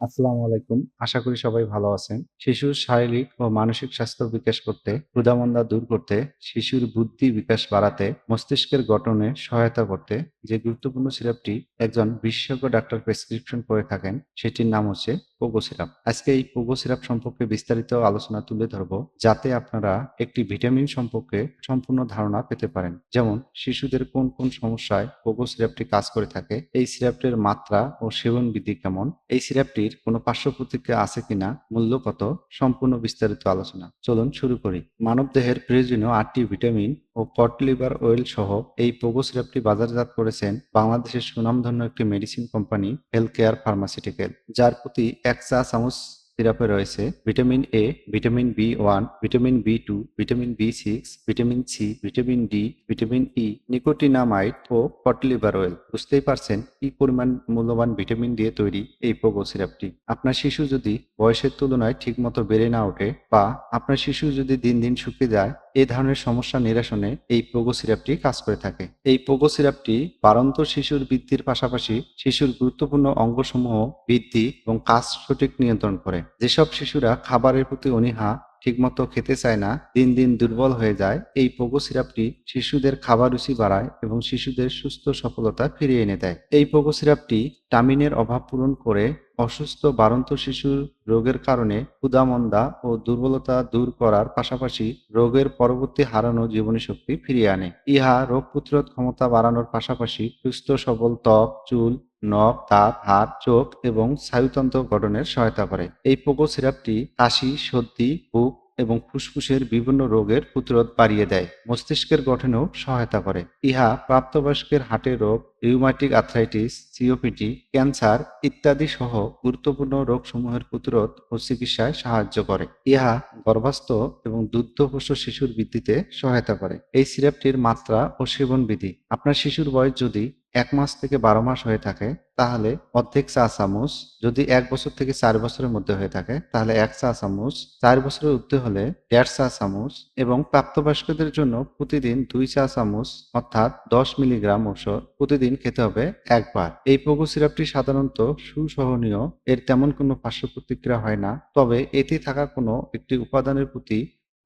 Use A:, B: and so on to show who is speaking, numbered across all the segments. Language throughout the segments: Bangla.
A: আসসালামু আলাইকুম। আশা করি সবাই ভালো আছেন। শিশুর শারীরিক ও মানসিক স্বাস্থ্য বিকাশ করতে, ক্ষুধামন্দা দূর করতে, শিশুর বুদ্ধি বিকাশ বাড়াতে, মস্তিষ্কের গঠনে সহায়তা করতে যে গুরুত্বপূর্ণ সিরাপটি একজন বিশেষজ্ঞ ডাক্তার প্রেসক্রিপশন করে থাকেন, সেটির নাম হচ্ছে পোগো সিরাপ। আজকে এই পোগো সিরাপ সম্পর্কে বিস্তারিত আলোচনা তুলে ধরব, যাতে আপনারা একটি ভিটামিন সম্পর্কে সম্পূর্ণ ধারণা পেতে পারেন। যেমন, শিশুদের কোন কোন সমস্যায় পোগো সিরাপটি কাজ করে থাকে, এই সিরাপটির মাত্রা ও সেবন বিধি কেমন, এই সিরাপটির কোনো পার্শ্ব প্রতিক্রিয়া আছে কিনা, মূল্য কত, সম্পূর্ণ বিস্তারিত আলোচনা। চলুন শুরু করি। মানব দেহের প্রয়োজনীয় আটটি ভিটামিন ও কট লিভার অয়েল সহ এই পোগো সিরাপটি বাজারজাত করেছেন বাংলাদেশের সুনামধন্য একটি medicine company, health care pharmaceutical, যার প্রতি এক চামচ সিরাপে রয়েছে vitamin A vitamin B one vitamin B two vitamin B six vitamin C vitamin D vitamin E nicotinamide O cod liver oil বুঝতেই পারছেন কি পরিমাণ মূল্যবান ভিটামিন দিয়ে তৈরি এই পোগো সিরাপটি আপনার শিশু যদি বয়সের তুলনায় ঠিকমতো বেড়ে না ওঠে বা আপনার শিশু যদি দিন দিন শুকিয়ে যায় এই ধরনের সমস্যা নিরসনে এই পোগো সিরাপটি কাজ করে থাকে। এই পোগো সিরাপটি বারন্ত শিশুর বৃদ্ধির পাশাপাশি শিশুর গুরুত্বপূর্ণ অঙ্গসমূহ বৃদ্ধি এবং কাজ সঠিক নিয়ন্ত্রণ করে। যেসব শিশুরা খাবারের প্রতি অনীহা ঠিকমতো খেতে চায় না, দিন দিন দুর্বল হয়ে যায়, এই পোগো সিরাপটি শিশুদের খাবার রুচি বাড়ায় এবং শিশুদের সুস্থ সফলতা ফিরিয়ে এনে দেয়। এই পোগো সিরাপটি টামিনের অভাব পূরণ করে অসুস্থ বাড়ন্ত শিশুর রোগের কারণে ক্ষুধামন্দা ও দুর্বলতা দূর করার পাশাপাশি রোগের পরবর্তী হারানো জীবনী শক্তি ফিরিয়ে আনে। ইহা রোগ প্রতিরোধ ক্ষমতা বাড়ানোর পাশাপাশি সুস্থ সবল ত্বক, চুল নখ তাপ হাত, চোখ এবং স্নায়ুতন্ত্র গঠনের সহায়তা করে। এই পোকো সিরাপটি কাশি, সর্দি, বুক এবং ফুসফুসের বিভিন্ন রোগের প্রতিরোধ বাড়িয়ে দেয়, মস্তিষ্কের গঠনেও সহায়তা করে। ইহা প্রাপ্তবয়স্কের হার্টের রোগ রিউমাটিক আর্থ্রাইটিস সিওপিটি ক্যান্সার ইত্যাদি সহ গুরুত্বপূর্ণ রোগসমূহের প্রতিরোধ ও চিকিৎসায় সাহায্য করে। ইহা গর্ভাস্থ এবং দুগ্ধপোষ্য শিশুর বৃদ্ধিতে সহায়তা করে। এই সিরাপটির মাত্রা ও সেবন বিধি আপনার শিশুর বয়স যদি এক মাস থেকে বারো মাস হয়ে থাকে, তাহলে অর্ধেক চা চামচ যদি এক বছর থেকে চার বছরের মধ্যে হয়ে থাকে, তাহলে এক চা চামচ, চার বছরের ঊর্ধ্বে হলে দেড় চা চামচ এবং প্রাপ্তবয়স্কদের জন্য প্রতিদিন দুই চা চামচ অর্থাৎ দশ মিলিগ্রাম ওষুধ প্রতিদিন খেতে হবে একবার। এই পোগো সিরাপটি সাধারণত সুসহনীয়, এর তেমন কোনো পার্শ্ব প্রতিক্রিয়া হয় না, তবে এতে থাকা কোনো একটি উপাদানের প্রতি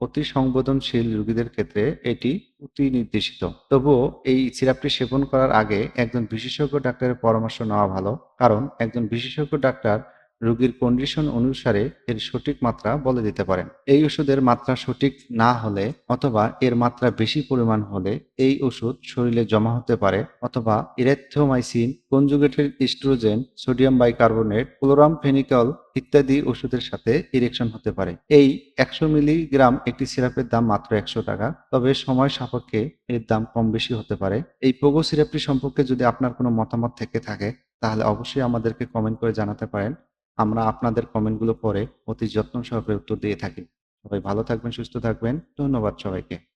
A: অতি সংবেদনশীল রোগীদের ক্ষেত্রে এটি অতি নির্দেশিত। তবুও এই সিরাপটি সেবন করার আগে একজন বিশেষজ্ঞ ডাক্তারের পরামর্শ নেওয়া ভালো, কারণ একজন বিশেষজ্ঞ ডাক্তার রোগীর কন্ডিশন অনুসারে এর সঠিক মাত্রা বলে দিতে পারেন। এই ওষুধের মাত্রা সঠিক না হলে অথবা এর মাত্রা বেশি পরিমাণ হলে এই ওষুধ শরীরে জমা হতে পারে অথবা erythromycin conjugated oestrogen sodium bicarbonate chloramphenicol ইত্যাদি ওষুধের সাথে ইরেকশন হতে পারে। এই একশো মিলিগ্রাম একটি সিরাপের দাম মাত্র একশো টাকা, তবে সময় সাপেক্ষে এর দাম কম বেশি হতে পারে। এই পোগো সিরাপটি সম্পর্কে যদি আপনার কোনো মতামত থেকে থাকে, তাহলে অবশ্যই আমাদেরকে কমেন্ট করে জানাতে পারেন। আমরা আপনাদের কমেন্টগুলো পরে অতি যত্ন সহকারে উত্তর দিয়ে থাকি। সবাই ভালো থাকবেন, সুস্থ থাকবেন। ধন্যবাদ সবাইকে।